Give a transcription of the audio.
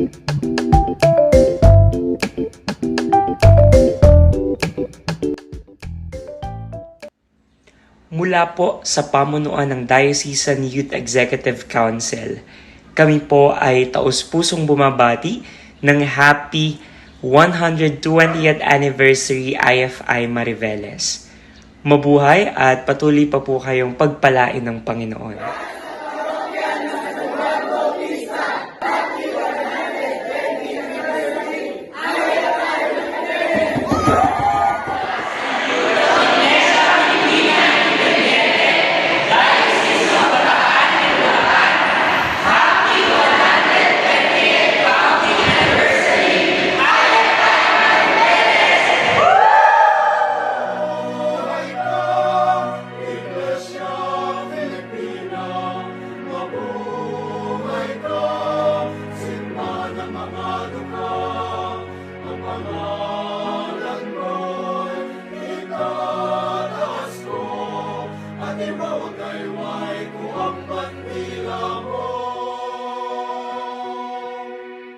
Mula po sa pamunuan ng Diocesan Youth Executive Council, kami po ay taus-pusong bumabati ng happy 120th anniversary IFI Mariveles. Mabuhay at patuloy pa po kayong pagpalain ng Panginoon. mga luka, ang mga